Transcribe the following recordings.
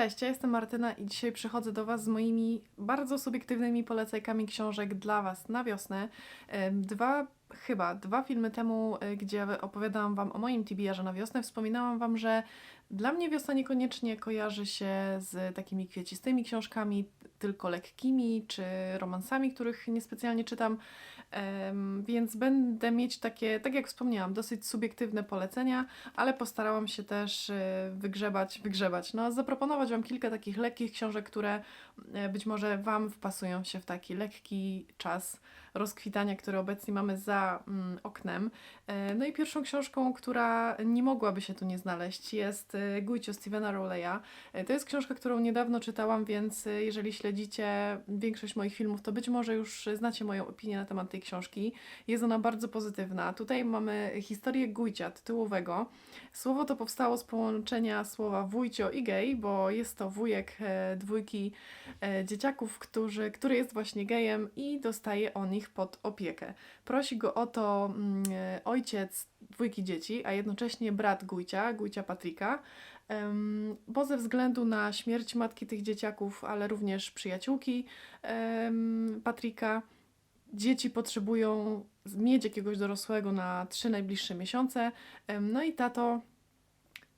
Cześć, ja jestem Martyna i dzisiaj przychodzę do Was z moimi bardzo subiektywnymi polecajkami książek dla Was na wiosnę. Em, Dwa, chyba dwa filmy temu, y, gdzie opowiadałam Wam o moim TBR-ze na wiosnę, wspominałam Wam, że dla mnie wiosna niekoniecznie kojarzy się z takimi kwiecistymi książkami, tylko lekkimi, czy romansami, których niespecjalnie czytam. Więc będę mieć takie, tak jak wspomniałam, dosyć subiektywne polecenia, ale postarałam się też e, wygrzebać, wygrzebać, no zaproponować Wam kilka takich lekkich książek, które być może Wam wpasują się w taki lekki czas rozkwitania, który obecnie mamy za mm, oknem. E, No i pierwszą książką, która nie mogłaby się tu nie znaleźć jest e, Gujcio Stevena Rowleya. E, To jest książka, którą niedawno czytałam, więc e, jeżeli śledzicie większość moich filmów, to być może już znacie moją opinię na temat tej książki. Jest ona bardzo pozytywna. Tutaj mamy historię Gujcia tytułowego. Słowo to powstało z połączenia słowa wujcio i gej, bo jest to wujek e, dwójki e, dzieciaków, którzy, który jest właśnie gejem i dostaje on ich pod opiekę. Prosi go o to mm, e, ojciec dwójki dzieci, a jednocześnie brat Gujcia, Gujcia Patryka, bo ze względu na śmierć matki tych dzieciaków, ale również przyjaciółki Patryka, dzieci potrzebują mieć jakiegoś dorosłego na trzy najbliższe miesiące. No i tato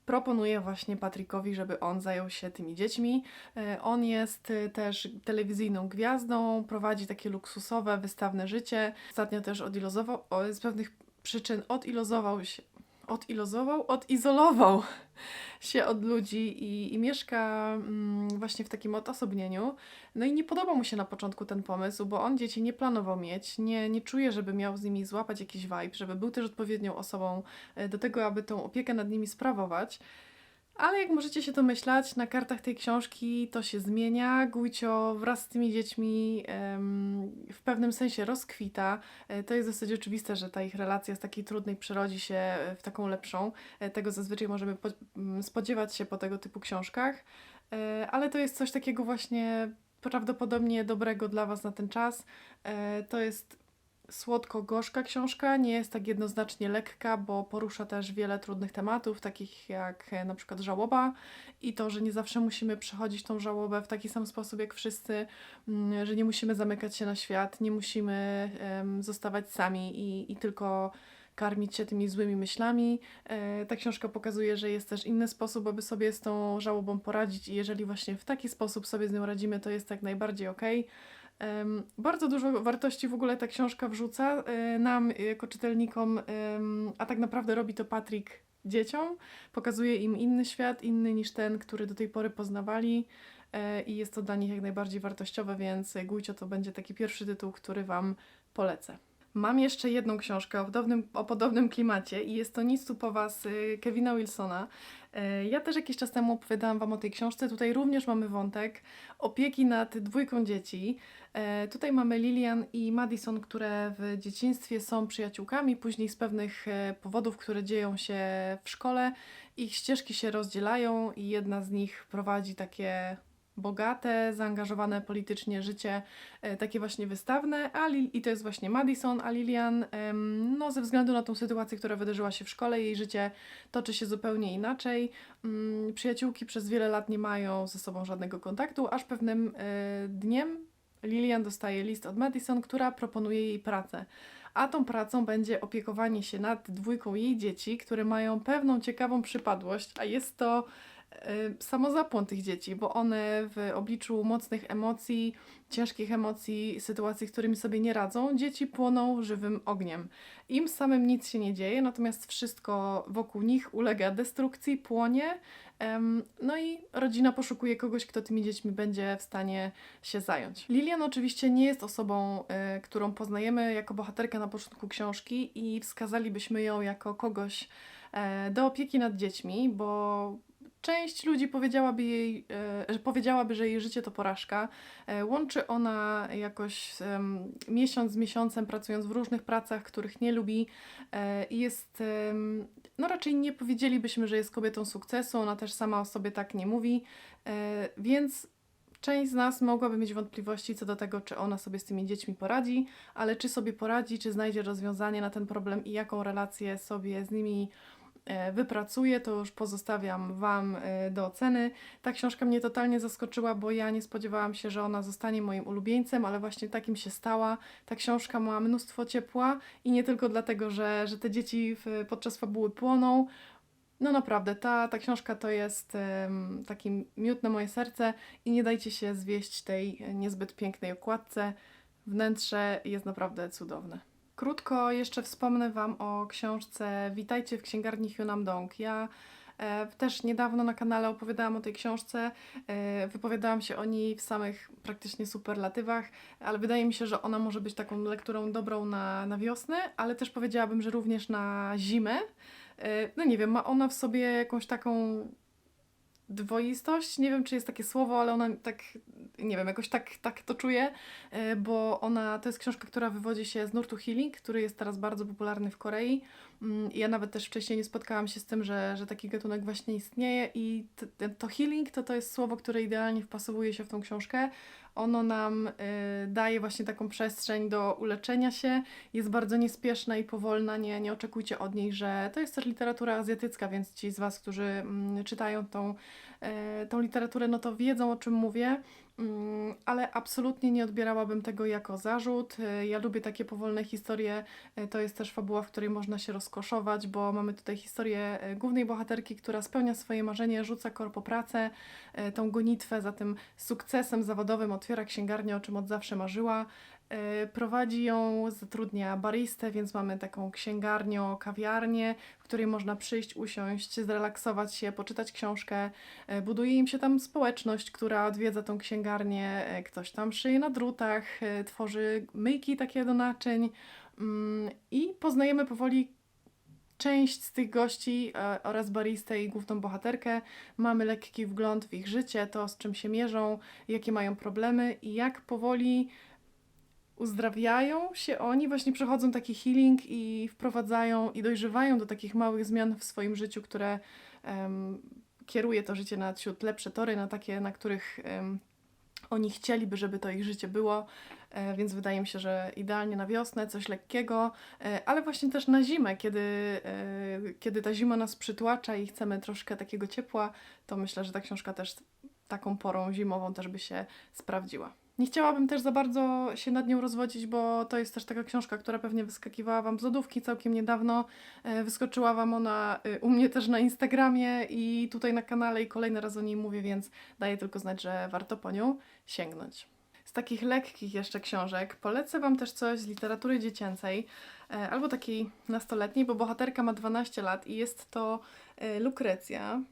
proponuje właśnie Patrykowi, żeby on zajął się tymi dziećmi. E, On jest e, też telewizyjną gwiazdą, prowadzi takie luksusowe, wystawne życie. Ostatnio też odilozował, z pewnych przyczyn odilozował się, odilozował, odizolował się od ludzi i, i mieszka mm, właśnie w takim odosobnieniu. No i nie podobał mu się na początku ten pomysł, bo on dzieci nie planował mieć, nie, nie czuje, żeby miał z nimi złapać jakiś vibe, żeby był też odpowiednią osobą e, do tego, aby tą opiekę nad nimi sprawować. Ale jak możecie się domyślać, na kartach tej książki to się zmienia. Gujcio wraz z tymi dziećmi w pewnym sensie rozkwita. E, To jest dosyć oczywiste, że ta ich relacja z takiej trudnej przerodzi się e, w taką lepszą. E, Tego zazwyczaj możemy po, m, spodziewać się po tego typu książkach. Ale to jest coś takiego właśnie prawdopodobnie dobrego dla Was na ten czas. To jest słodko-gorzka książka, nie jest tak jednoznacznie lekka, bo porusza też wiele trudnych tematów, takich jak e, na przykład żałoba i to, że nie zawsze musimy przechodzić tą żałobę w taki sam sposób jak wszyscy, mm, że nie musimy zamykać się na świat, nie musimy zostawać sami i, i tylko karmić się tymi złymi myślami. E, ta książka pokazuje, że jest też inny sposób, aby sobie z tą żałobą poradzić i jeżeli właśnie w taki sposób sobie z nią radzimy, to jest jak najbardziej okej. Em, Bardzo dużo wartości w ogóle ta książka wrzuca e, nam jako czytelnikom, a tak naprawdę robi to Patryk dzieciom. Pokazuje im inny świat, inny niż ten, który do tej pory poznawali e, i jest to dla nich jak najbardziej wartościowe, więc Gujcio to będzie taki pierwszy tytuł, który Wam polecę. Mam jeszcze jedną książkę o podobnym, o podobnym klimacie i jest to Nic tu po Was y, Kevina Wilsona. E, Ja też jakiś czas temu opowiadałam Wam o tej książce. Tutaj również mamy wątek opieki nad dwójką dzieci. E, Tutaj mamy Lilian i Madison, które w dzieciństwie są przyjaciółkami, później z pewnych powodów, które dzieją się w szkole, ich ścieżki się rozdzielają i jedna z nich prowadzi takie bogate, zaangażowane politycznie życie, e, takie właśnie wystawne, a Lil- i to jest właśnie Madison, a Lilian, no ze względu na tą sytuację, która wydarzyła się w szkole, jej życie toczy się zupełnie inaczej. Mm, Przyjaciółki przez wiele lat nie mają ze sobą żadnego kontaktu, aż pewnym e, dniem Lilian dostaje list od Madison, która proponuje jej pracę. A tą pracą będzie opiekowanie się nad dwójką jej dzieci, które mają pewną ciekawą przypadłość, a jest to samozapłon tych dzieci, bo one w obliczu mocnych emocji, ciężkich emocji, sytuacji, z którymi sobie nie radzą, dzieci płoną żywym ogniem. Im samym nic się nie dzieje, natomiast wszystko wokół nich ulega destrukcji, płonie. No i rodzina poszukuje kogoś, kto tymi dziećmi będzie w stanie się zająć. Lilian oczywiście nie jest osobą, y, którą poznajemy jako bohaterkę na początku książki i wskazalibyśmy ją jako kogoś e, do opieki nad dziećmi, bo część ludzi powiedziałaby jej, e, że powiedziałaby, że jej życie to porażka. E, Łączy ona jakoś miesiąc z miesiącem, pracując w różnych pracach, których nie lubi e, i jest, no raczej nie powiedzielibyśmy, że jest kobietą sukcesu, ona też sama o sobie tak nie mówi, więc Część z nas mogłaby mieć wątpliwości co do tego, czy ona sobie z tymi dziećmi poradzi, ale czy sobie poradzi, czy znajdzie rozwiązanie na ten problem i jaką relację sobie z nimi wypracuję, to już pozostawiam Wam e, do oceny. Ta książka mnie totalnie zaskoczyła, bo ja nie spodziewałam się, że ona zostanie moim ulubieńcem, ale właśnie takim się stała. Ta książka ma mnóstwo ciepła i nie tylko dlatego, że, że te dzieci w, podczas fabuły płoną. No naprawdę, ta, ta książka to jest em, taki miód na moje serce i nie dajcie się zwieść tej niezbyt pięknej okładce. Wnętrze jest naprawdę cudowne. Krótko jeszcze wspomnę Wam o książce Witajcie w księgarni Hyunam Dong. Ja e, też niedawno na kanale opowiadałam o tej książce, e, wypowiadałam się o niej w samych praktycznie superlatywach, ale wydaje mi się, że ona może być taką lekturą dobrą na, na wiosnę, ale też powiedziałabym, że również na zimę. E, no nie wiem, ma ona w sobie jakąś taką dwoistość, nie wiem czy jest takie słowo, ale ona tak, nie wiem, jakoś tak, tak to czuję, e, bo ona, to jest książka, która wywodzi się z nurtu healing, który jest teraz bardzo popularny w Korei. Mm, Ja nawet też wcześniej nie spotkałam się z tym, że, że taki gatunek właśnie istnieje i to healing to to jest słowo, które idealnie wpasowuje się w tą książkę. Ono nam y, daje właśnie taką przestrzeń do uleczenia się, jest bardzo niespieszna i powolna, nie, nie oczekujcie od niej, że to jest też literatura azjatycka, więc ci z Was, którzy mm, czytają tą, e, tą literaturę, no to wiedzą o czym mówię, ale absolutnie nie odbierałabym tego jako zarzut. E, Ja lubię takie powolne historie, e, to jest też fabuła, w której można się rozkoszować, bo mamy tutaj historię e, głównej bohaterki, która spełnia swoje marzenie, rzuca korpo pracę, tą gonitwę za tym sukcesem zawodowym, otwiera księgarnię, o czym od zawsze marzyła. E, Prowadzi ją, zatrudnia baristę, więc mamy taką księgarnię, kawiarnię, w której można przyjść, usiąść, zrelaksować się, poczytać książkę. E, Buduje im się tam społeczność, która odwiedza tą księgarnię. E, Ktoś tam szyje na drutach, tworzy myjki takie do naczyń Mm, i poznajemy powoli część z tych gości oraz baristę i główną bohaterkę. Mamy lekki wgląd w ich życie, to z czym się mierzą, jakie mają problemy i jak powoli uzdrawiają się oni, właśnie przechodzą taki healing i wprowadzają i dojrzewają do takich małych zmian w swoim życiu, które em, kieruje to życie na ciut lepsze tory, na takie, na których em, oni chcieliby, żeby to ich życie było, e, więc wydaje mi się, że idealnie na wiosnę, coś lekkiego, e, ale właśnie też na zimę, kiedy, e, kiedy ta zima nas przytłacza i chcemy troszkę takiego ciepła, to myślę, że ta książka też taką porą zimową też by się sprawdziła. Nie chciałabym też za bardzo się nad nią rozwodzić, bo to jest też taka książka, która pewnie wyskakiwała Wam z lodówki całkiem niedawno. E, Wyskoczyła Wam ona e, u mnie też na Instagramie i tutaj na kanale i kolejny raz o niej mówię, więc daję tylko znać, że warto po nią sięgnąć. Z takich lekkich jeszcze książek polecę Wam też coś z literatury dziecięcej e, albo takiej nastoletniej, bo bohaterka ma 12 lat i jest to e, Lukrecja.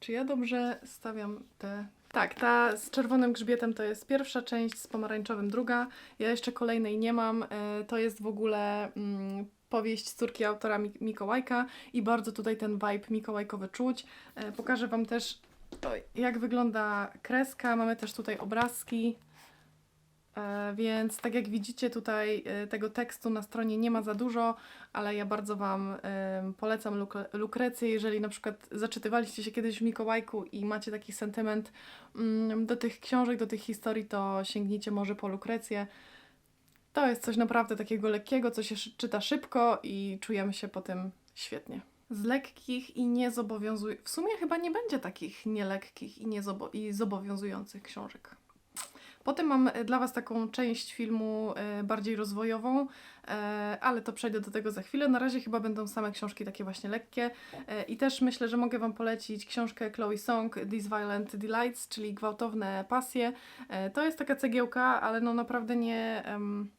Czy ja dobrze stawiam te. Tak, ta z czerwonym grzbietem to jest pierwsza część, z pomarańczowym druga. Ja jeszcze kolejnej nie mam. E, To jest w ogóle mm, powieść córki autora Mik- Mikołajka i bardzo tutaj ten vibe mikołajkowy czuć. E, Pokażę Wam też, jak wygląda kreska. Mamy też tutaj obrazki. E, Więc tak jak widzicie tutaj e, tego tekstu na stronie nie ma za dużo, ale ja bardzo Wam polecam Luk- Lukrecję, jeżeli na przykład zaczytywaliście się kiedyś w Mikołajku i macie taki sentyment mm, do tych książek, do tych historii, to sięgnijcie może po Lukrecję. To jest coś naprawdę takiego lekkiego, co się czyta szybko i czujemy się po tym świetnie. Z lekkich i niezobowiązujących, w sumie chyba nie będzie takich nielekkich i, niezobo- i zobowiązujących książek. Potem mam e, dla Was taką część filmu e, bardziej rozwojową, e, ale to przejdę do tego za chwilę. Na razie chyba będą same książki takie właśnie lekkie i też myślę, że mogę Wam polecić książkę Chloe Song, These Violent Delights, czyli Gwałtowne Pasje. To jest taka cegiełka, ale no naprawdę nie... em,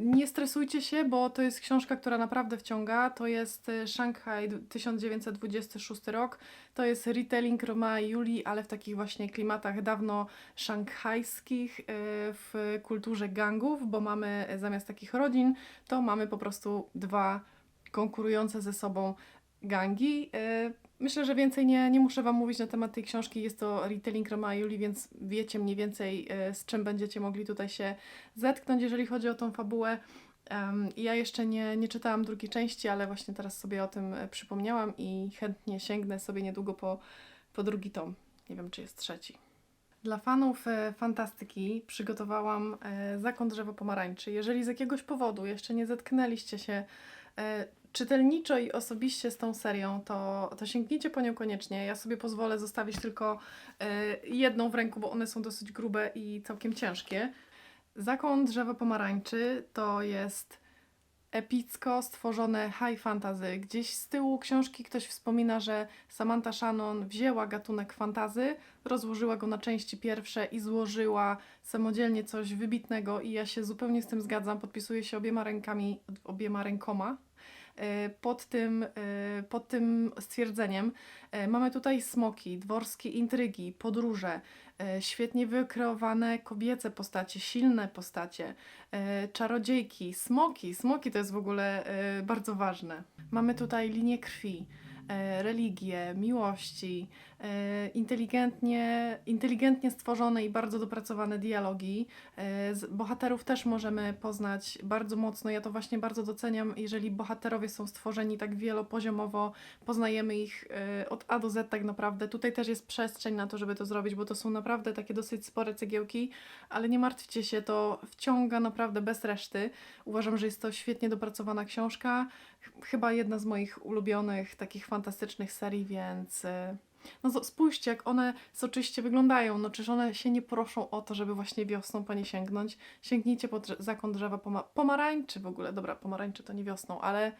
nie stresujcie się, bo to jest książka, która naprawdę wciąga. To jest e, Szanghaj 1926 rok. To jest retelling Romea i Julii, ale w takich właśnie klimatach dawno szanghajskich, e, w kulturze gangów, bo mamy e, zamiast takich rodzin, to mamy po prostu dwa konkurujące ze sobą gangi. E, Myślę, że więcej nie, nie muszę Wam mówić na temat tej książki. Jest to retelling Romea i Julii, więc wiecie mniej więcej e, z czym będziecie mogli tutaj się zetknąć, jeżeli chodzi o tą fabułę. Ja jeszcze nie, nie czytałam drugiej części, ale właśnie teraz sobie o tym e, przypomniałam i chętnie sięgnę sobie niedługo po, po drugi tom. Nie wiem, czy jest trzeci. Dla fanów e, fantastyki przygotowałam e, Zakon Drzewo Pomarańczy. Jeżeli z jakiegoś powodu jeszcze nie zetknęliście się czytelniczo i osobiście z tą serią, to, to sięgnijcie po nią koniecznie. Ja sobie pozwolę zostawić tylko e, jedną w ręku, bo one są dosyć grube i całkiem ciężkie. Zakon drzewa pomarańczy to jest epicko stworzone high fantasy. Gdzieś z tyłu książki ktoś wspomina, że Samantha Shannon wzięła gatunek fantazy, rozłożyła go na części pierwsze i złożyła samodzielnie coś wybitnego i ja się zupełnie z tym zgadzam. Podpisuję się obiema rękami, obiema rękoma pod tym, e, pod tym stwierdzeniem. E, Mamy tutaj smoki, dworskie intrygi, podróże, świetnie wykreowane kobiece postacie, silne postacie, czarodziejki, smoki. Smoki to jest w ogóle bardzo ważne. Mamy tutaj linię krwi, religię, miłości, inteligentnie, inteligentnie stworzone i bardzo dopracowane dialogi. E, Z bohaterów też możemy poznać bardzo mocno. Ja to właśnie bardzo doceniam, jeżeli bohaterowie są stworzeni tak wielopoziomowo, poznajemy ich e, od A do Z tak naprawdę. Tutaj też jest przestrzeń na to, żeby to zrobić, bo to są naprawdę takie dosyć spore cegiełki, ale nie martwcie się, to wciąga naprawdę bez reszty. Uważam, że jest to świetnie dopracowana książka. Ch- Chyba jedna z moich ulubionych takich fantastycznych serii, więc e, no spójrzcie, jak one soczyście wyglądają. No czyż one się nie proszą o to, żeby właśnie wiosną po nie sięgnąć? Sięgnijcie po drze- zakon drzewa poma- pomarańczy w ogóle. Dobra, pomarańczy to nie wiosną, ale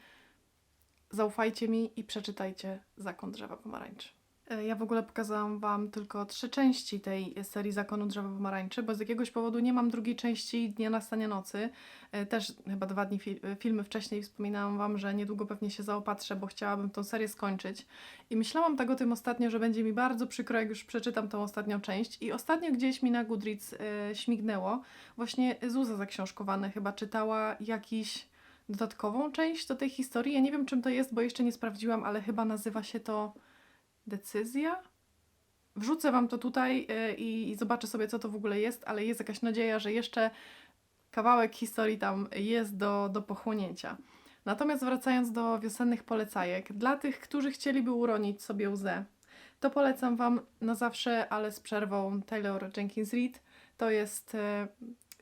zaufajcie mi i przeczytajcie Zakon Drzewa Pomarańczy. E, Ja w ogóle pokazałam Wam tylko trzy części tej serii Zakonu Drzewa Pomarańczy, bo z jakiegoś powodu nie mam drugiej części Dnia Nastania Nocy. E, Też chyba dwa dni fi- e, filmy wcześniej wspominałam Wam, że niedługo pewnie się zaopatrzę, bo chciałabym tą serię skończyć. I myślałam tak o tym ostatnio, że będzie mi bardzo przykro, jak już przeczytam tą ostatnią część. I ostatnio gdzieś mi na Goodreads śmignęło. Właśnie Zuza zaksiążkowane chyba czytała jakiś dodatkową część do tej historii. Ja nie wiem, czym to jest, bo jeszcze nie sprawdziłam, ale chyba nazywa się to Decyzja. Wrzucę Wam to tutaj e, i, i zobaczę sobie, co to w ogóle jest, ale jest jakaś nadzieja, że jeszcze kawałek historii tam jest do, do pochłonięcia. Natomiast wracając do wiosennych polecajek, dla tych, którzy chcieliby uronić sobie łzę, to polecam Wam na zawsze, ale z przerwą Taylor Jenkins Reid. To jest e,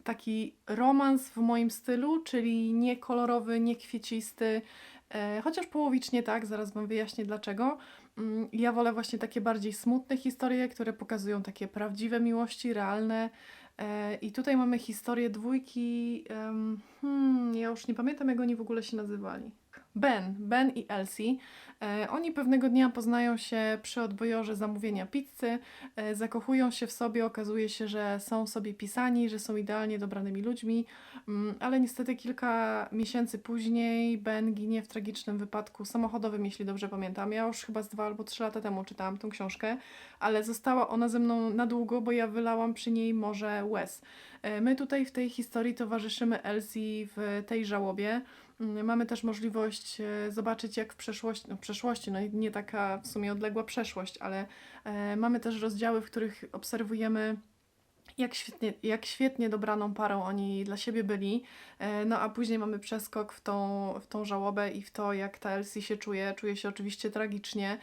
taki romans w moim stylu, czyli nie kolorowy, nie kwiecisty, e, chociaż połowicznie tak, zaraz Wam wyjaśnię dlaczego. Mm, Ja wolę właśnie takie bardziej smutne historie, które pokazują takie prawdziwe miłości, realne. E, I tutaj mamy historię dwójki. hmm, ja już nie pamiętam, jak oni w ogóle się nazywali. Ben, Ben i Elsie. E, oni pewnego dnia poznają się przy odbiorze zamówienia pizzy, e, zakochują się w sobie, okazuje się, że są sobie pisani, że są idealnie dobranymi ludźmi, mm, ale niestety kilka miesięcy później Ben ginie w tragicznym wypadku samochodowym, jeśli dobrze pamiętam. Ja już chyba z dwa albo trzy lata temu czytałam tą książkę, ale została ona ze mną na długo, bo ja wylałam przy niej morze łez. E, My tutaj w tej historii towarzyszymy Elsie w tej żałobie. Mm, Mamy też możliwość e, zobaczyć, jak w przeszłości, no przeszłości, no nie taka w sumie odległa przeszłość, ale e, mamy też rozdziały, w których obserwujemy, jak świetnie, jak świetnie dobraną parą oni dla siebie byli. E, no a później mamy przeskok w tą, w tą żałobę i w to, jak ta Elsie się czuje. Czuje się oczywiście tragicznie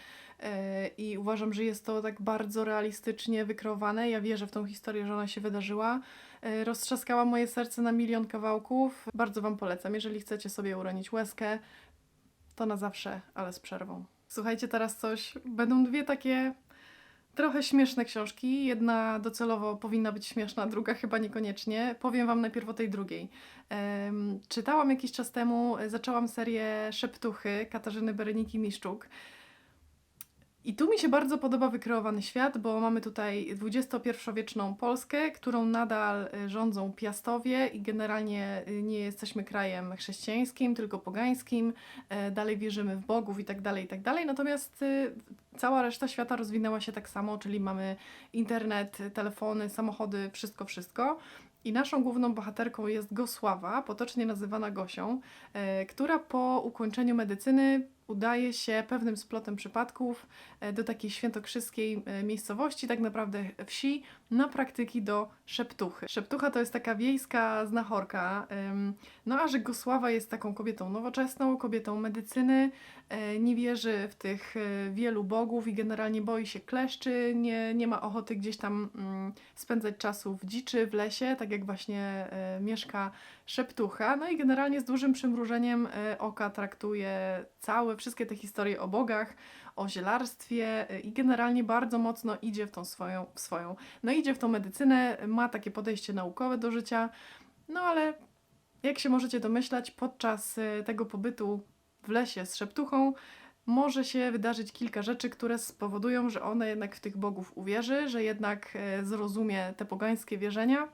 i uważam, że jest to tak bardzo realistycznie wykreowane. Ja wierzę w tą historię, że ona się wydarzyła. E, Roztrzaskała moje serce na milion kawałków. Bardzo Wam polecam. Jeżeli chcecie sobie uronić łezkę, to na zawsze, ale z przerwą. Słuchajcie teraz coś. Będą dwie takie trochę śmieszne książki. Jedna docelowo powinna być śmieszna, druga chyba niekoniecznie. Powiem Wam najpierw o tej drugiej. Em, czytałam jakiś czas temu, e, zaczęłam serię Szeptuchy Katarzyny Bereniki Miszczuk. I tu mi się bardzo podoba wykreowany świat, bo mamy tutaj XXI-wieczną Polskę, którą nadal y, rządzą piastowie i generalnie y, nie jesteśmy krajem chrześcijańskim, tylko pogańskim. E, Dalej wierzymy w bogów i tak dalej, i tak dalej. Natomiast y, cała reszta świata rozwinęła się tak samo, czyli mamy internet, telefony, samochody, wszystko, wszystko. I naszą główną bohaterką jest Gosława, potocznie nazywana Gosią, e, która po ukończeniu medycyny udaje się pewnym splotem przypadków e, do takiej świętokrzyskiej e, miejscowości, tak naprawdę wsi, na praktyki do szeptuchy. Szeptucha to jest taka wiejska znachorka, no a Żegosława jest taką kobietą nowoczesną, kobietą medycyny, e, nie wierzy w tych wielu bogów i generalnie boi się kleszczy, nie, nie ma ochoty gdzieś tam mm, spędzać czasu w dziczy, w lesie, tak jak właśnie mieszka szeptucha. No i generalnie z dużym przymrużeniem oka traktuje całe, wszystkie te historie o bogach, o zielarstwie e, i generalnie bardzo mocno idzie w tą swoją, w swoją, no idzie w tą medycynę, ma takie podejście naukowe do życia, no ale jak się możecie domyślać, podczas e, tego pobytu w lesie z szeptuchą może się wydarzyć kilka rzeczy, które spowodują, że ona jednak w tych bogów uwierzy, że jednak e, zrozumie te pogańskie wierzenia.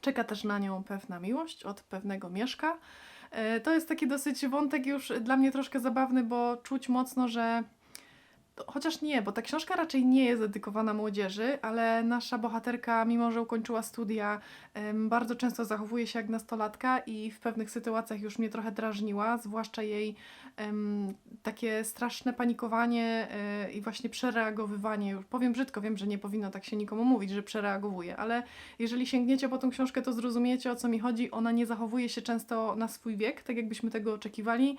Czeka też na nią pewna miłość od pewnego mieszka. E, To jest taki dosyć wątek już dla mnie troszkę zabawny, bo czuć mocno, że Chociaż nie, bo ta książka raczej nie jest dedykowana młodzieży, ale nasza bohaterka, mimo że ukończyła studia, bardzo często zachowuje się jak nastolatka i w pewnych sytuacjach już mnie trochę drażniła, zwłaszcza jej takie straszne panikowanie e, i właśnie przereagowywanie. Powiem brzydko, wiem, że nie powinno tak się nikomu mówić, że przereagowuje, ale jeżeli sięgniecie po tą książkę, to zrozumiecie o co mi chodzi. Ona nie zachowuje się często na swój wiek, tak jakbyśmy tego oczekiwali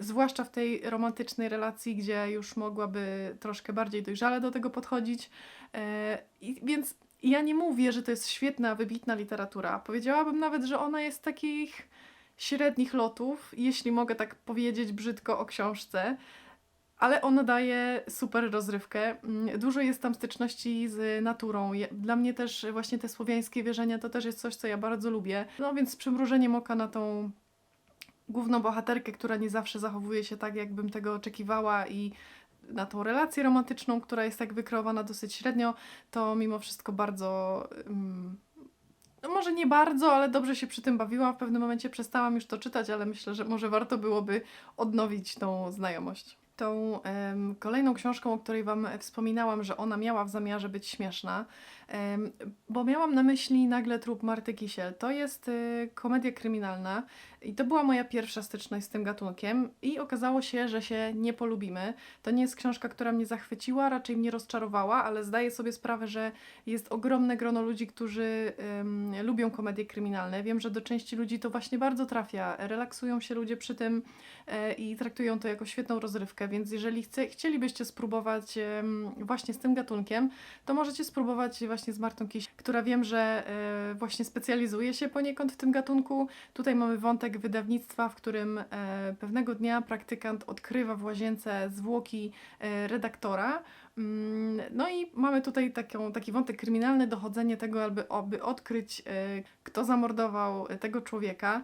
zwłaszcza w tej romantycznej relacji, gdzie już mogłaby troszkę bardziej dojrzale do tego podchodzić. E, i, więc ja nie mówię, że to jest świetna, wybitna literatura. Powiedziałabym nawet, że ona jest takich średnich lotów, jeśli mogę tak powiedzieć brzydko o książce. Ale ona daje super rozrywkę. Mm, Dużo jest tam styczności z naturą. Dla mnie też właśnie te słowiańskie wierzenia to też jest coś, co ja bardzo lubię. No więc z przymrużeniem oka na tą główną bohaterkę, która nie zawsze zachowuje się tak, jakbym tego oczekiwała i na tą relację romantyczną, która jest tak wykreowana dosyć średnio, to mimo wszystko bardzo... ym, no może nie bardzo, ale dobrze się przy tym bawiłam. W pewnym momencie przestałam już to czytać, ale myślę, że może warto byłoby odnowić tą znajomość. Tą em, kolejną książką, o której Wam wspominałam, że ona miała w zamiarze być śmieszna, em, bo miałam na myśli nagle trup Marty Kisiel. To jest y, komedia kryminalna i to była moja pierwsza styczność z tym gatunkiem i okazało się, że się nie polubimy. To nie jest książka, która mnie zachwyciła, raczej mnie rozczarowała, ale zdaję sobie sprawę, że jest ogromne grono ludzi, którzy lubią komedie kryminalne. Wiem, że do części ludzi to właśnie bardzo trafia. Relaksują się ludzie przy tym e, i traktują to jako świetną rozrywkę, więc jeżeli chce, chcielibyście spróbować właśnie z tym gatunkiem, to możecie spróbować właśnie z Martą Kiś, która wiem, że e, właśnie specjalizuje się poniekąd w tym gatunku. Tutaj mamy wątek wydawnictwa, w którym e, pewnego dnia praktykant odkrywa w łazience zwłoki e, redaktora. Mm, No i mamy tutaj taką, taki wątek kryminalny, dochodzenie tego, aby, aby odkryć, e, kto zamordował tego człowieka.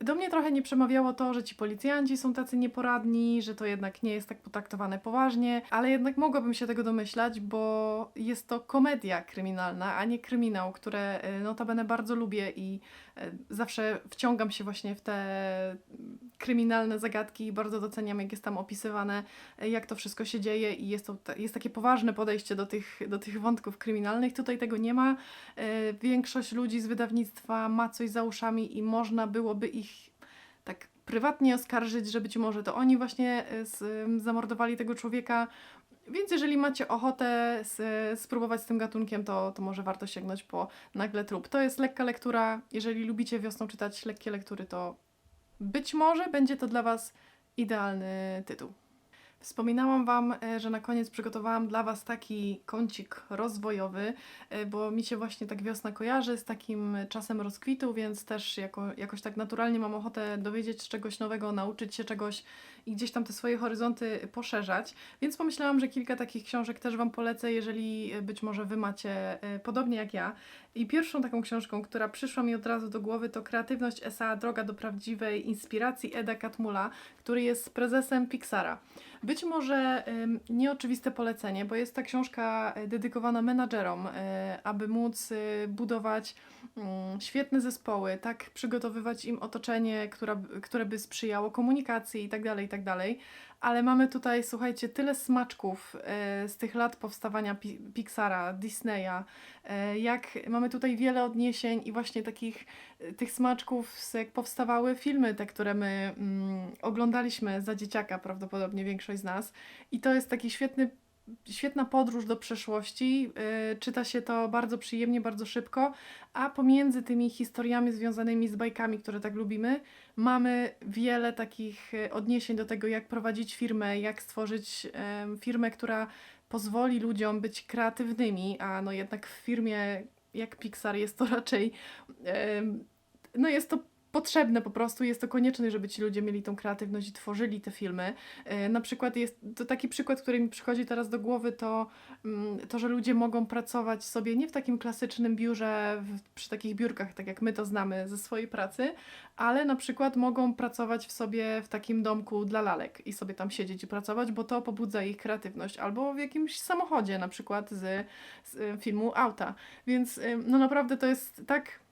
Do mnie trochę nie przemawiało to, że ci policjanci są tacy nieporadni, że to jednak nie jest tak potraktowane poważnie, ale jednak mogłabym się tego domyślać, bo jest to komedia kryminalna, a nie kryminał, które e, notabene bardzo lubię i e, zawsze wciągam się właśnie w te kryminalne zagadki i bardzo doceniam, jak jest tam opisywane, e, jak to wszystko się dzieje i jest, to, jest takie poważne podejście do tych, do tych wątków kryminalnych. Tutaj tego nie ma. Większość ludzi z wydawnictwa ma coś za uszami i można byłoby ich tak prywatnie oskarżyć, że być może to oni właśnie e, zamordowali tego człowieka. Więc jeżeli macie ochotę s- spróbować z tym gatunkiem, to, to może warto sięgnąć po Nagle Trup. To jest lekka lektura. Jeżeli lubicie wiosną czytać lekkie lektury, to być może będzie to dla Was idealny tytuł. Wspominałam Wam, e, że na koniec przygotowałam dla Was taki kącik rozwojowy, e, bo mi się właśnie tak wiosna kojarzy z takim czasem rozkwitu, więc też jako, jakoś tak naturalnie mam ochotę dowiedzieć się czegoś nowego, nauczyć się czegoś i gdzieś tam te swoje horyzonty poszerzać. Więc pomyślałam, że kilka takich książek też Wam polecę, jeżeli e, być może Wy macie podobnie jak ja. I pierwszą taką książką, która przyszła mi od razu do głowy, to Kreatywność S.A. Droga do prawdziwej inspiracji Eda Catmulla, który jest prezesem Pixara. Być może ym, nieoczywiste polecenie, bo jest ta książka e, dedykowana menadżerom, e, aby móc e, budować mm, świetne zespoły, tak przygotowywać im otoczenie, która, które by sprzyjało komunikacji itd., itd., ale mamy tutaj, słuchajcie, tyle smaczków e, z tych lat powstawania Pi- Pixara, Disneya, e, jak mamy tutaj wiele odniesień i właśnie takich e, tych smaczków, jak powstawały filmy, te, które my mm, oglądaliśmy za dzieciaka, prawdopodobnie większość z nas. I to jest taki świetny świetna podróż do przeszłości. Yy, czyta się to bardzo przyjemnie, bardzo szybko, a pomiędzy tymi historiami związanymi z bajkami, które tak lubimy, mamy wiele takich y, odniesień do tego, jak prowadzić firmę, jak stworzyć firmę, która pozwoli ludziom być kreatywnymi, a no jednak w firmie jak Pixar jest to raczej no jest to potrzebne po prostu, jest to konieczne, żeby ci ludzie mieli tą kreatywność i tworzyli te filmy. E, Na przykład jest to taki przykład, który mi przychodzi teraz do głowy, to mm, to, że ludzie mogą pracować sobie nie w takim klasycznym biurze, w, przy takich biurkach, tak jak my to znamy ze swojej pracy, ale na przykład mogą pracować w sobie w takim domku dla lalek i sobie tam siedzieć i pracować, bo to pobudza ich kreatywność, albo w jakimś samochodzie, na przykład z, z y, filmu Auta. Więc y, no naprawdę to jest tak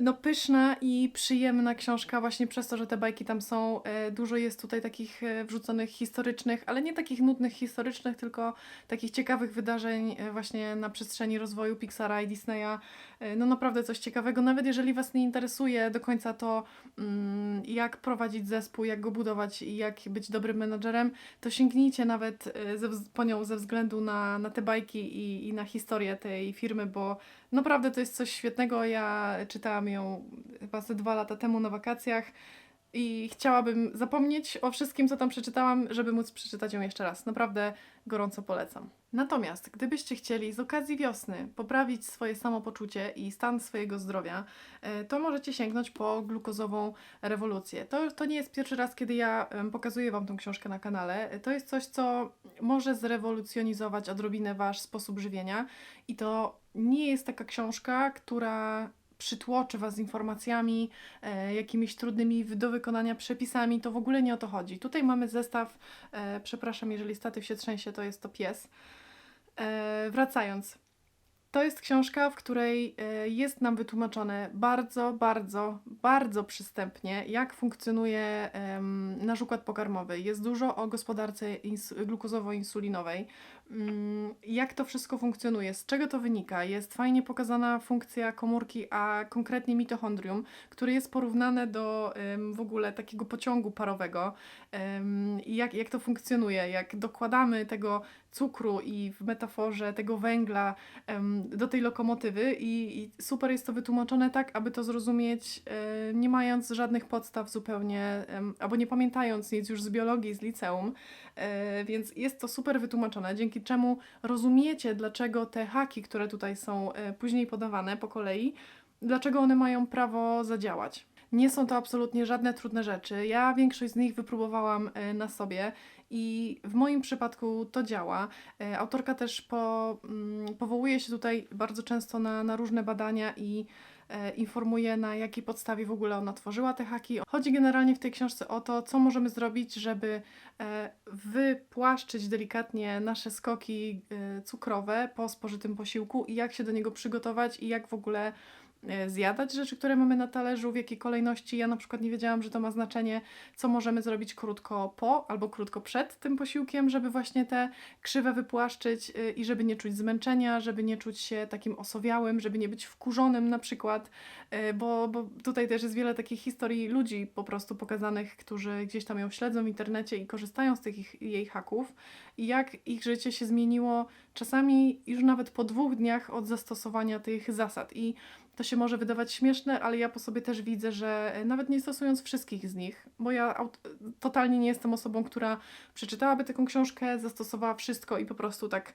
no pyszna i przyjemna książka właśnie przez to, że te bajki tam są. E, Dużo jest tutaj takich e, wrzuconych historycznych, ale nie takich nudnych historycznych, tylko takich ciekawych wydarzeń e, właśnie na przestrzeni rozwoju Pixara i Disneya. No naprawdę coś ciekawego, nawet jeżeli Was nie interesuje do końca to, mm, jak prowadzić zespół, jak go budować i jak być dobrym menadżerem, to sięgnijcie nawet ze, po nią ze względu na, na te bajki i, i na historię tej firmy, bo Naprawdę to jest coś świetnego. Ja czytałam ją chyba ze dwa lata temu na wakacjach i chciałabym zapomnieć o wszystkim, co tam przeczytałam, żeby móc przeczytać ją jeszcze raz. Naprawdę gorąco polecam. Natomiast, gdybyście chcieli z okazji wiosny poprawić swoje samopoczucie i stan swojego zdrowia, e, to możecie sięgnąć po glukozową rewolucję. To, to nie jest pierwszy raz, kiedy ja pokazuję Wam tą książkę na kanale. To jest coś, co może zrewolucjonizować odrobinę Wasz sposób żywienia i to nie jest taka książka, która przytłoczy Was informacjami, e, jakimiś trudnymi do wykonania przepisami, to w ogóle nie o to chodzi. Tutaj mamy zestaw, e, przepraszam, jeżeli statyw się trzęsie, to jest to pies. E, wracając, to jest książka, w której e, jest nam wytłumaczone bardzo, bardzo, bardzo przystępnie, jak funkcjonuje nasz układ pokarmowy. Jest dużo o gospodarce ins- glukozowo-insulinowej, jak to wszystko funkcjonuje, z czego to wynika. Jest fajnie pokazana funkcja komórki, a konkretnie mitochondrium, które jest porównane do w ogóle takiego pociągu parowego. I jak, jak to funkcjonuje, jak dokładamy tego cukru i w metaforze tego węgla do tej lokomotywy i, i super jest to wytłumaczone tak, aby to zrozumieć, e, nie mając żadnych podstaw zupełnie, albo nie pamiętając nic już z biologii, z liceum, więc jest to super wytłumaczone, dzięki czemu rozumiecie, dlaczego te haki, które tutaj są e, później podawane po kolei, dlaczego one mają prawo zadziałać. Nie są to absolutnie żadne trudne rzeczy. Ja większość z nich wypróbowałam e, na sobie i w moim przypadku to działa. E, Autorka też po, mm, powołuje się tutaj bardzo często na, na różne badania i e, informuje, na jakiej podstawie w ogóle ona tworzyła te haki. Chodzi generalnie w tej książce o to, co możemy zrobić, żeby e, wypłaszczyć delikatnie nasze skoki e, cukrowe po spożytym posiłku i jak się do niego przygotować i jak w ogóle e, zjadać rzeczy, które mamy na talerzu, w jakiej kolejności. Ja na przykład nie wiedziałam, że to ma znaczenie, co możemy zrobić krótko po albo krótko przed tym posiłkiem, żeby właśnie te krzywe wypłaszczyć y, i żeby nie czuć zmęczenia, żeby nie czuć się takim osowiałym, żeby nie być wkurzonym na przykład, y, bo, bo tutaj też jest wiele takich historii ludzi po prostu pokazanych, którzy gdzieś tam ją śledzą w internecie i korzystają z tych ich, jej haków i jak ich życie się zmieniło czasami już nawet po dwóch dniach od zastosowania tych zasad i to się może wydawać śmieszne, ale ja po sobie też widzę, że e, nawet nie stosując wszystkich z nich, bo ja aut- totalnie nie jestem osobą, która przeczytałaby taką książkę, zastosowała wszystko i po prostu tak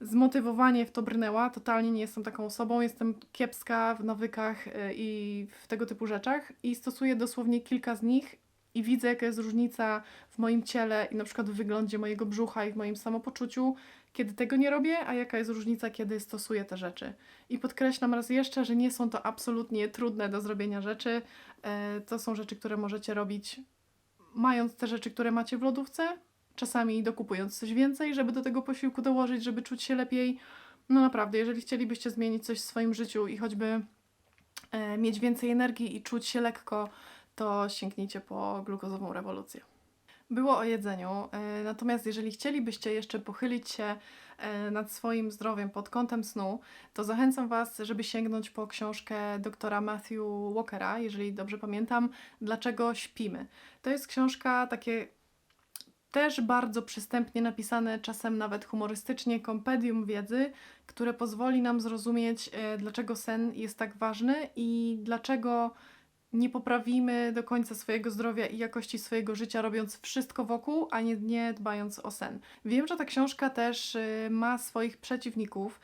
zmotywowanie w to brnęła. Totalnie nie jestem taką osobą. Jestem kiepska w nawykach e, i w tego typu rzeczach i stosuję dosłownie kilka z nich i widzę, jaka jest różnica w moim ciele i na przykład w wyglądzie mojego brzucha i w moim samopoczuciu, kiedy tego nie robię, a jaka jest różnica, kiedy stosuję te rzeczy. I podkreślam raz jeszcze, że nie są to absolutnie trudne do zrobienia rzeczy. E, To są rzeczy, które możecie robić mając te rzeczy, które macie w lodówce, czasami dokupując coś więcej, żeby do tego posiłku dołożyć, żeby czuć się lepiej. No naprawdę, jeżeli chcielibyście zmienić coś w swoim życiu i choćby e, mieć więcej energii i czuć się lekko, to sięgnijcie po glukozową rewolucję. Było o jedzeniu. E, Natomiast jeżeli chcielibyście jeszcze pochylić się e, nad swoim zdrowiem pod kątem snu, to zachęcam Was, żeby sięgnąć po książkę doktora Matthew Walkera, jeżeli dobrze pamiętam, Dlaczego śpimy. To jest książka takie też bardzo przystępnie napisane, czasem nawet humorystycznie, kompedium wiedzy, które pozwoli nam zrozumieć, e, dlaczego sen jest tak ważny i dlaczego nie poprawimy do końca swojego zdrowia i jakości swojego życia, robiąc wszystko wokół, a nie, nie dbając o sen. Wiem, że ta książka też y, ma swoich przeciwników,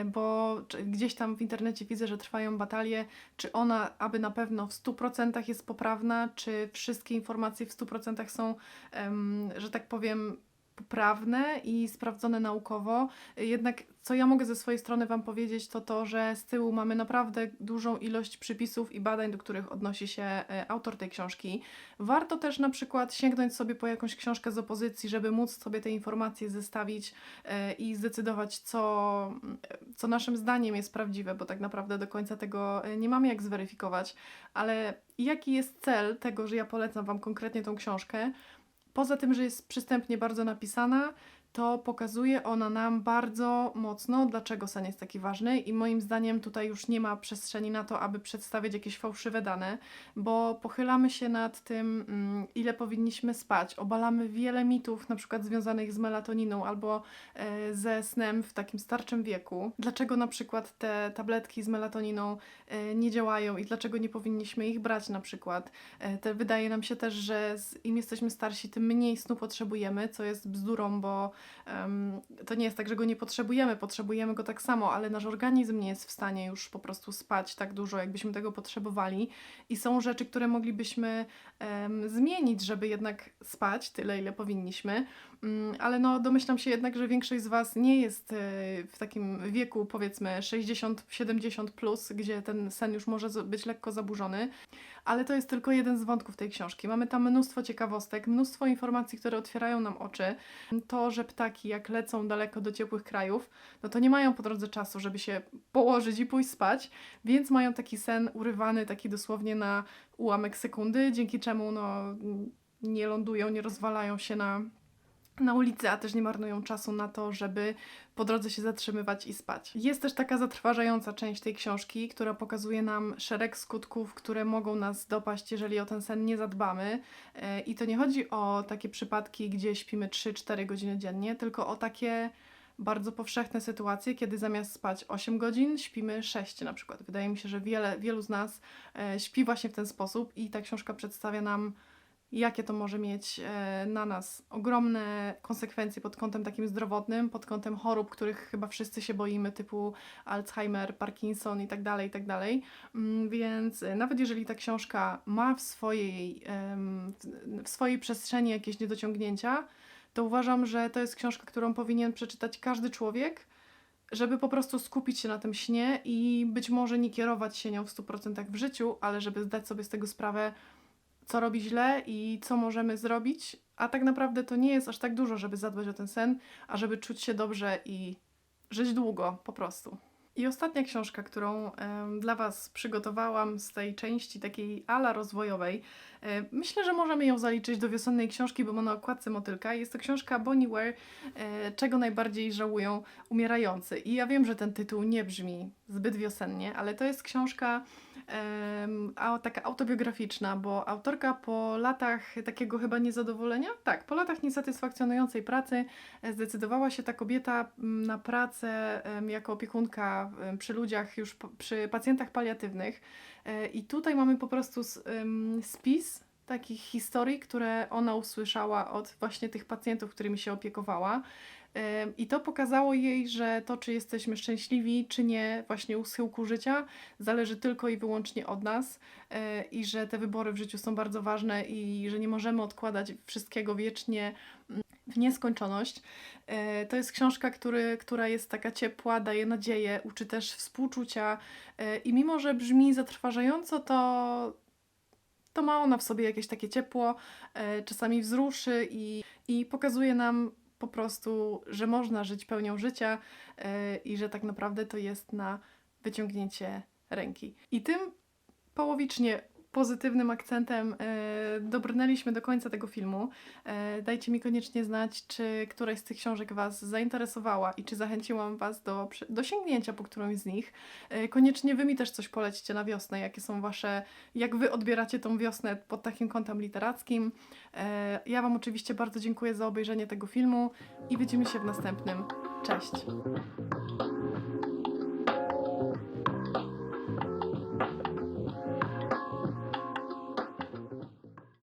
y, bo gdzieś tam w internecie widzę, że trwają batalie, czy ona aby na pewno w 100% jest poprawna, czy wszystkie informacje w 100% są, że tak powiem, poprawne i sprawdzone naukowo. Jednak co ja mogę ze swojej strony Wam powiedzieć, to to, że z tyłu mamy naprawdę dużą ilość przypisów i badań, do których odnosi się e, autor tej książki. Warto też na przykład sięgnąć sobie po jakąś książkę z opozycji, żeby móc sobie te informacje zestawić e, i zdecydować, co, co naszym zdaniem jest prawdziwe, bo tak naprawdę do końca tego e, nie mamy jak zweryfikować. Ale jaki jest cel tego, że ja polecam Wam konkretnie tą książkę? Poza tym, że jest przystępnie bardzo napisana, to pokazuje ona nam bardzo mocno, dlaczego sen jest taki ważny, i moim zdaniem tutaj już nie ma przestrzeni na to, aby przedstawiać jakieś fałszywe dane, bo pochylamy się nad tym, mm, ile powinniśmy spać, obalamy wiele mitów, na przykład związanych z melatoniną albo e, ze snem w takim starczym wieku. Dlaczego na przykład te tabletki z melatoniną e, nie działają i dlaczego nie powinniśmy ich brać na przykład. E, Te, wydaje nam się też, że im jesteśmy starsi, tym mniej snu potrzebujemy, co jest bzdurą, bo to nie jest tak, że go nie potrzebujemy, potrzebujemy go tak samo, ale nasz organizm nie jest w stanie już po prostu spać tak dużo, jakbyśmy tego potrzebowali. I są rzeczy, które moglibyśmy zmienić, żeby jednak spać tyle, ile powinniśmy. Mm, Ale no, domyślam się jednak, że większość z Was nie jest e, w takim wieku, powiedzmy 60-70, plus, gdzie ten sen już może być lekko zaburzony. Ale to jest tylko jeden z wątków tej książki. Mamy tam mnóstwo ciekawostek, mnóstwo informacji, które otwierają nam oczy. To, że ptaki, jak lecą daleko do ciepłych krajów, no to nie mają po drodze czasu, żeby się położyć i pójść spać, więc mają taki sen urywany, taki dosłownie na ułamek sekundy, dzięki czemu no, nie lądują, nie rozwalają się na, na ulicy, a też nie marnują czasu na to, żeby po drodze się zatrzymywać i spać. Jest też taka zatrważająca część tej książki, która pokazuje nam szereg skutków, które mogą nas dopaść, jeżeli o ten sen nie zadbamy. E, I to nie chodzi o takie przypadki, gdzie śpimy 3-4 godziny dziennie, tylko o takie bardzo powszechne sytuacje, kiedy zamiast spać 8 godzin, śpimy 6 na przykład. Wydaje mi się, że wiele, wielu z nas e, śpi właśnie w ten sposób i ta książka przedstawia nam jakie to może mieć e, na nas ogromne konsekwencje pod kątem takim zdrowotnym, pod kątem chorób, których chyba wszyscy się boimy, typu Alzheimer, Parkinson i tak dalej, i tak dalej. Mm, Więc e, nawet jeżeli ta książka ma w swojej, w swojej przestrzeni jakieś niedociągnięcia, to uważam, że to jest książka, którą powinien przeczytać każdy człowiek, żeby po prostu skupić się na tym śnie i być może nie kierować się nią w 100% w życiu, ale żeby zdać sobie z tego sprawę, co robi źle i co możemy zrobić, a tak naprawdę to nie jest aż tak dużo, żeby zadbać o ten sen, a żeby czuć się dobrze i żyć długo po prostu. I ostatnia książka, którą em, dla Was przygotowałam z tej części takiej ala rozwojowej, e, myślę, że możemy ją zaliczyć do wiosennej książki, bo ma na okładce motylka. Jest to książka Bonnie Ware, e, Czego najbardziej żałują umierający. I ja wiem, że ten tytuł nie brzmi zbyt wiosennie, ale to jest książka a, taka autobiograficzna, bo autorka po latach takiego chyba niezadowolenia, tak, po latach niesatysfakcjonującej pracy e, zdecydowała się ta kobieta m, na pracę em, jako opiekunka em, przy ludziach, już po, przy pacjentach paliatywnych. E, I tutaj mamy po prostu em, spis takich historii, które ona usłyszała od właśnie tych pacjentów, którymi się opiekowała. I to pokazało jej, że to, czy jesteśmy szczęśliwi, czy nie, właśnie u schyłku życia, zależy tylko i wyłącznie od nas e, i że te wybory w życiu są bardzo ważne i że nie możemy odkładać wszystkiego wiecznie mm, w nieskończoność. E, To jest książka, który, która jest taka ciepła, daje nadzieję, uczy też współczucia e, i mimo, że brzmi zatrważająco, to, to ma ona w sobie jakieś takie ciepło, czasami wzruszy i, i pokazuje nam po prostu, że można żyć pełnią życia e, i że tak naprawdę to jest na wyciągnięcie ręki. I tym połowicznie pozytywnym akcentem e, dobrnęliśmy do końca tego filmu. E, dajcie mi koniecznie znać, czy któraś z tych książek Was zainteresowała i czy zachęciłam Was do, do sięgnięcia po którąś z nich. E, koniecznie Wy mi też coś polecicie na wiosnę, jakie są Wasze, jak Wy odbieracie tą wiosnę pod takim kątem literackim. Ja Wam oczywiście bardzo dziękuję za obejrzenie tego filmu i widzimy się w następnym. Cześć!